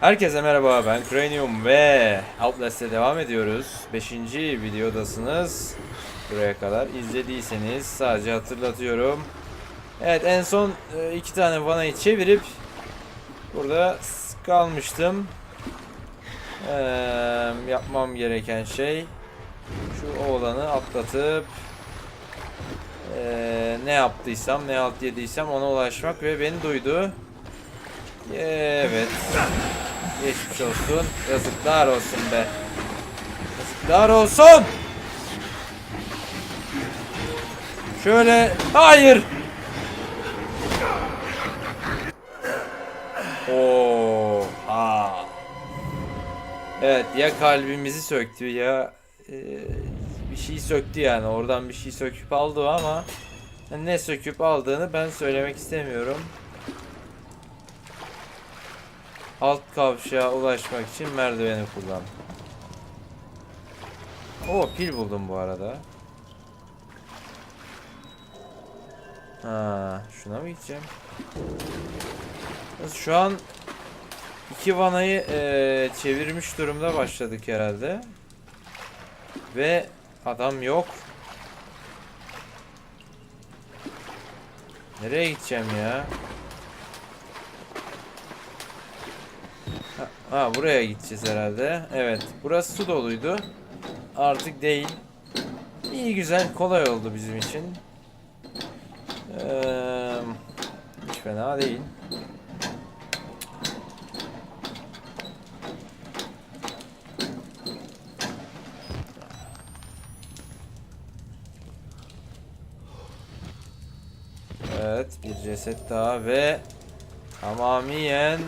Herkese merhaba ben Cranium ve Outlast'e devam ediyoruz. 5. videodasınız. Buraya kadar izlediyseniz sadece hatırlatıyorum. Evet en son e, iki tane vanayı çevirip burada kalmıştım. Eee, yapmam gereken şey şu oğlanı atlatıp eee, ne yaptıysam ne alt yediysem ona ulaşmak ve beni duydu. Evet. Geçmiş olsun. Yazıklar olsun be. Yazıklar olsun. Şöyle. Hayır. Oo. Ha. Evet ya kalbimizi söktü ya e, bir şey söktü yani oradan bir şey söküp aldı ama ne söküp aldığını ben söylemek istemiyorum. Alt kavşağa ulaşmak için merdiveni kullan. Oo pil buldum bu arada. Ha, şuna mı gideceğim? Şu an iki vanayı eee, çevirmiş durumda başladık herhalde. Ve adam yok. Nereye gideceğim ya? Ha, buraya gideceğiz herhalde. Evet. Burası su doluydu. Artık değil. İyi güzel kolay oldu bizim için. Eee, hiç fena değil. Evet, bir ceset daha ve tamamen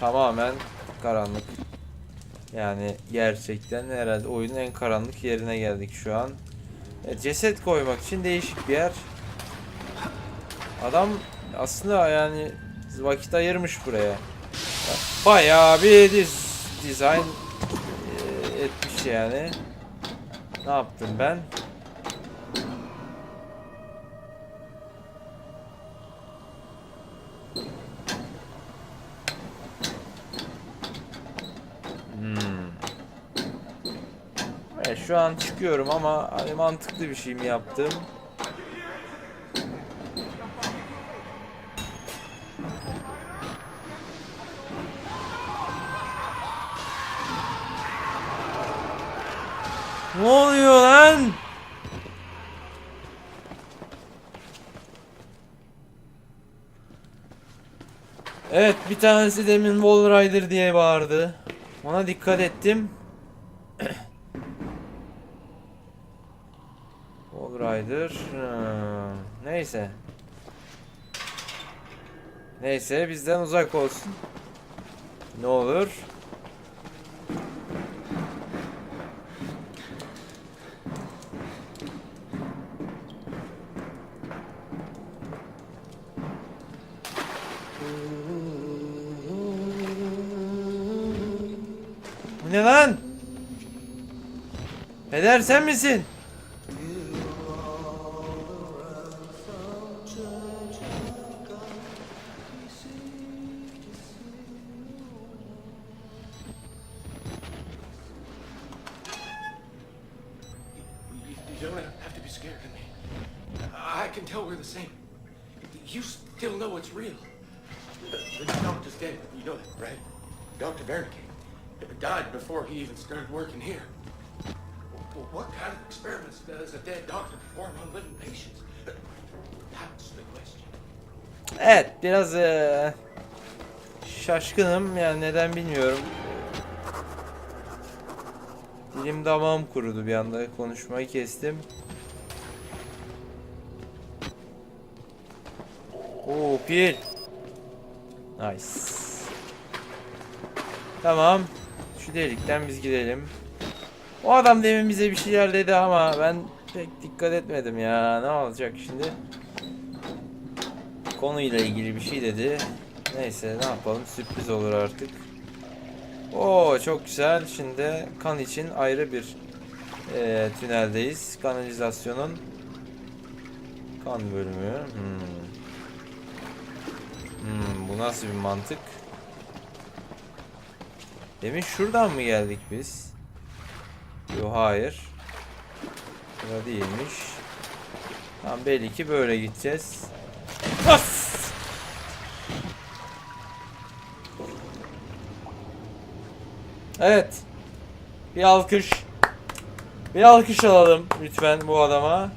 tamamen karanlık. Yani gerçekten herhalde oyunun en karanlık yerine geldik şu an. E, ceset koymak için değişik bir yer. Adam aslında yani vakit ayırmış buraya. Bayağı bir diz, dizayn e, etmiş yani. Ne yaptım ben? Şu an çıkıyorum ama hani mantıklı bir şey mi yaptım? Ne oluyor lan? Evet bir tanesi demin Wall Rider diye bağırdı. Ona dikkat ettim. Rider. hmm, Neyse. Neyse bizden uzak olsun. Ne olur. Bu ne lan? Eder sen misin? Still know it's real. The doctor's dead. You know that, right? Dr. Wernicke died before he even started working here. Well, what kind of experiments does a dead doctor perform on living patients? That's the question. Evet biraz eee, şaşkınım yani neden bilmiyorum. Dilim damağım kurudu bir anda konuşmayı kestim. Oo pil. Nice. Tamam. Şu delikten biz gidelim. O adam demin bize bir şeyler dedi ama ben pek dikkat etmedim ya. Ne olacak şimdi? konuyla ilgili bir şey dedi. Neyse ne yapalım sürpriz olur artık. Oo çok güzel. Şimdi kan için ayrı bir eee, tüneldeyiz. Kanalizasyonun kan bölümü. Hmm. Hmm. Bu nasıl bir mantık? Demin şuradan mı geldik biz? Yok hayır. Burada değilmiş. Tamam belli ki böyle gideceğiz. Of! Evet. Bir alkış. Bir alkış alalım lütfen bu adama.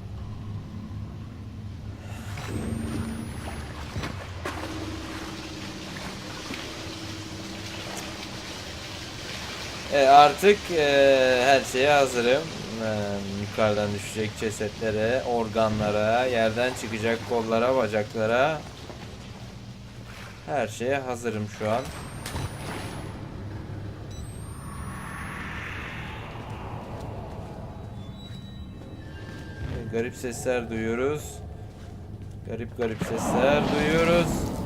E, artık e, her şeye hazırım. E, yukarıdan düşecek cesetlere, organlara, yerden çıkacak kollara, bacaklara. Her şeye hazırım şu an. Garip sesler duyuyoruz. Garip garip sesler duyuyoruz.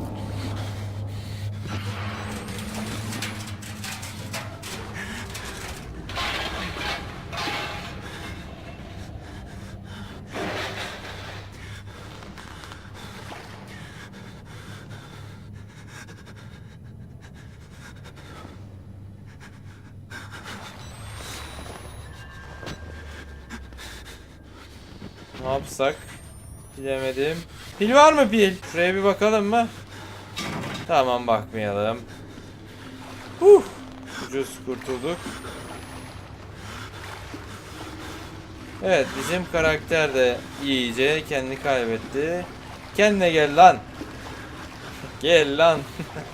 Ne yapsak? Bilemedim. Pil var mı pil? Şuraya bir bakalım mı? Tamam bakmayalım. Huh! Ucuz kurtulduk. Evet bizim karakter de iyice kendini kaybetti. Kendine gel lan. Gel lan.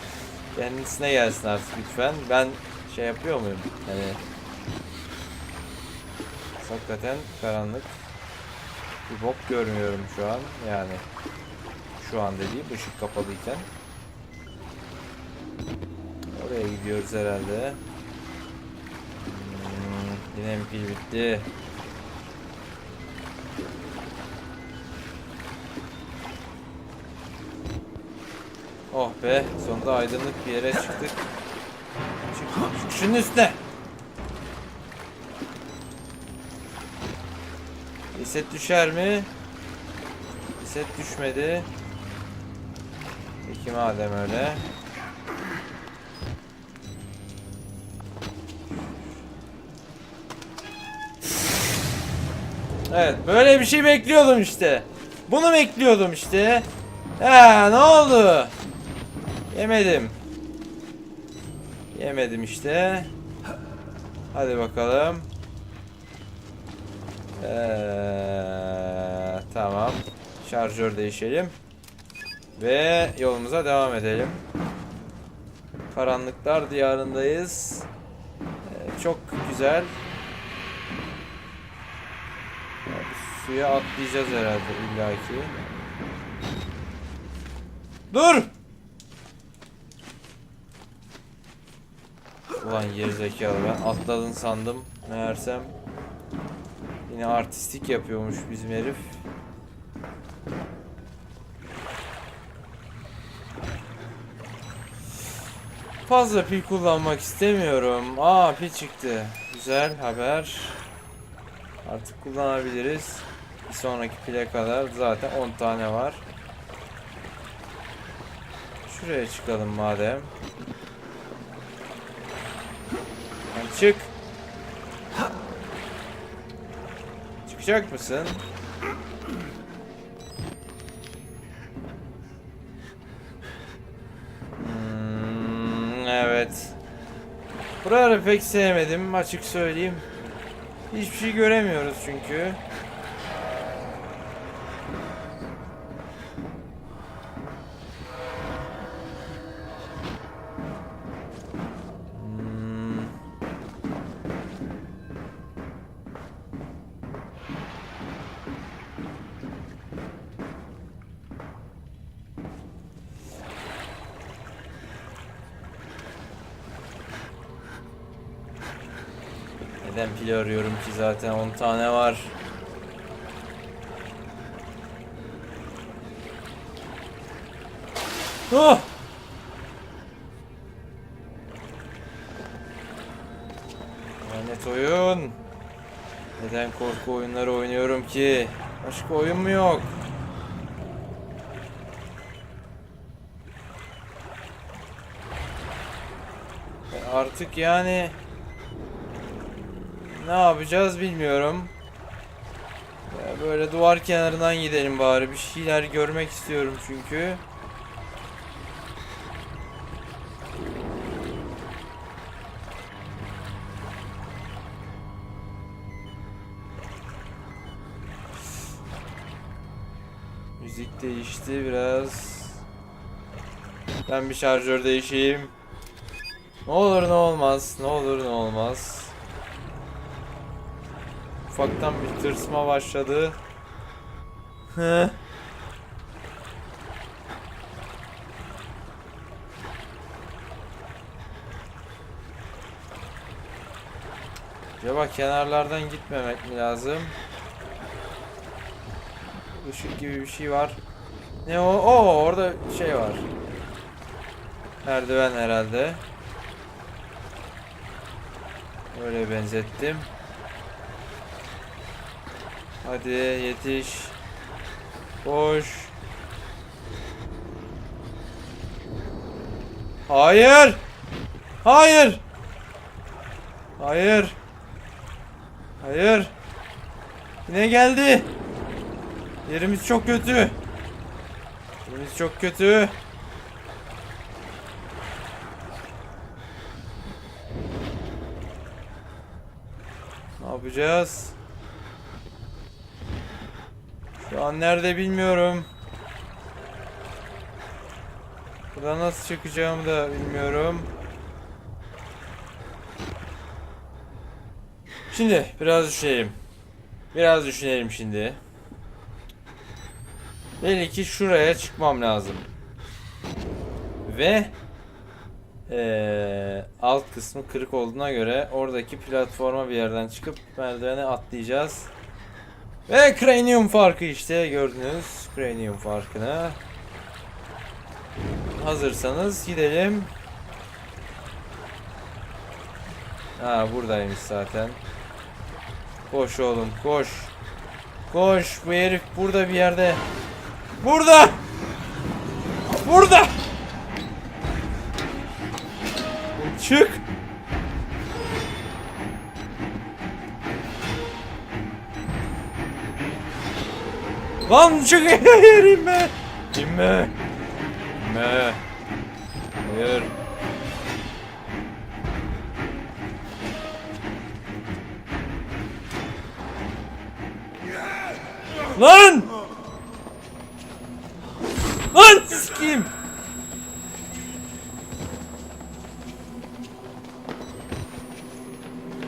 Kendisine gelsin artık lütfen. Ben şey yapıyor muyum? Hani hakikaten karanlık. Bir bok görmüyorum şu an. Yani şu an dediğim ışık kapalıyken. Oraya gidiyoruz herhalde. Hmm, yine pil bitti? Oh be, sonunda aydınlık bir yere çıktık. Çık, çık şunun üstüne. Reset düşer mi? Reset düşmedi. Peki madem öyle. Evet böyle bir şey bekliyordum işte. Bunu bekliyordum işte. Ha ne oldu? Yemedim. Yemedim işte. Hadi bakalım. Ee, tamam. Şarjör değişelim. Ve yolumuza devam edelim. Karanlıklar diyarındayız. Ee, çok güzel. Yani suya atlayacağız herhalde illaki. Dur! Ulan gerizekalı ben atladın sandım. Meğersem Yine artistik yapıyormuş bizim herif. Fazla pil kullanmak istemiyorum. Aa pil çıktı. Güzel haber. Artık kullanabiliriz. Bir sonraki pile kadar zaten 10 tane var. Şuraya çıkalım madem. Yani çık. Çıkacak mısın? Buraları pek sevmedim açık söyleyeyim. Hiçbir şey göremiyoruz çünkü. Neden pil arıyorum ki zaten 10 tane var. Oh! Lanet oyun. Neden korku oyunları oynuyorum ki? Başka oyun mu yok? artık yani ne yapacağız bilmiyorum. Ya böyle duvar kenarından gidelim bari. Bir şeyler görmek istiyorum çünkü. Müzik değişti biraz. Ben bir şarjör değişeyim. Ne olur ne olmaz. Ne olur ne olmaz. Ufaktan bir tırsma başladı. Hı. Acaba kenarlardan gitmemek mi lazım? Işık gibi bir şey var. Ne o? Oo orada şey var. Merdiven herhalde. Öyle benzettim. Hadi yetiş. Koş. Hayır. Hayır. Hayır. Hayır. Yine geldi. Yerimiz çok kötü. Yerimiz çok kötü. Ne yapacağız? Şu an nerede bilmiyorum. Buradan nasıl çıkacağımı da bilmiyorum. Şimdi biraz düşünelim. Biraz düşünelim şimdi. Belli ki şuraya çıkmam lazım. Ve eee, alt kısmı kırık olduğuna göre oradaki platforma bir yerden çıkıp merdivene atlayacağız. Ve cranium farkı işte gördünüz cranium farkını. Hazırsanız gidelim. Ha buradaymış zaten. Koş oğlum koş. Koş bu herif burada bir yerde. Burada. Burada. Çık. Lan çık hayır inme. İnme. İnme. Hayır. Lan! Lan sikeyim.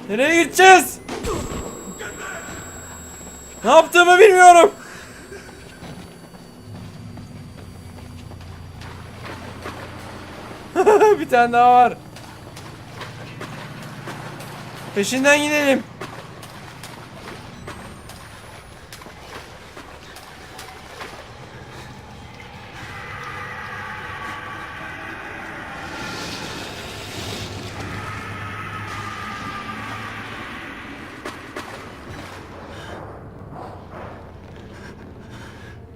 Nereye gideceğiz? Ne yaptığımı bilmiyorum. Tane daha var. Peşinden gidelim.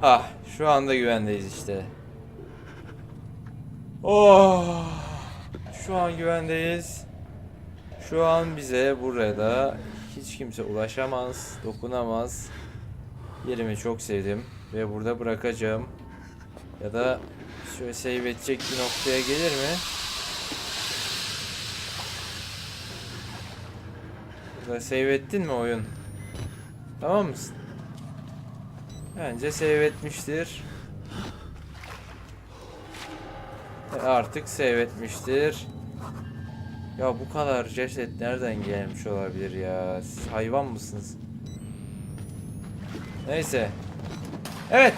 Ah, şu anda güvendeyiz işte. Oh, şu an güvendeyiz. Şu an bize burada hiç kimse ulaşamaz, dokunamaz. Yerimi çok sevdim ve burada bırakacağım. Ya da şöyle save edecek bir noktaya gelir mi? Burada save ettin mi oyun? Tamam mısın? Bence save etmiştir. E artık save etmiştir. Ya bu kadar ceset nereden gelmiş olabilir ya? Siz hayvan mısınız? Neyse. Evet.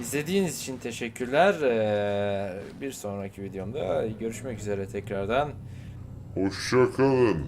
İzlediğiniz için teşekkürler. Ee, bir sonraki videomda görüşmek üzere tekrardan. Hoşça kalın.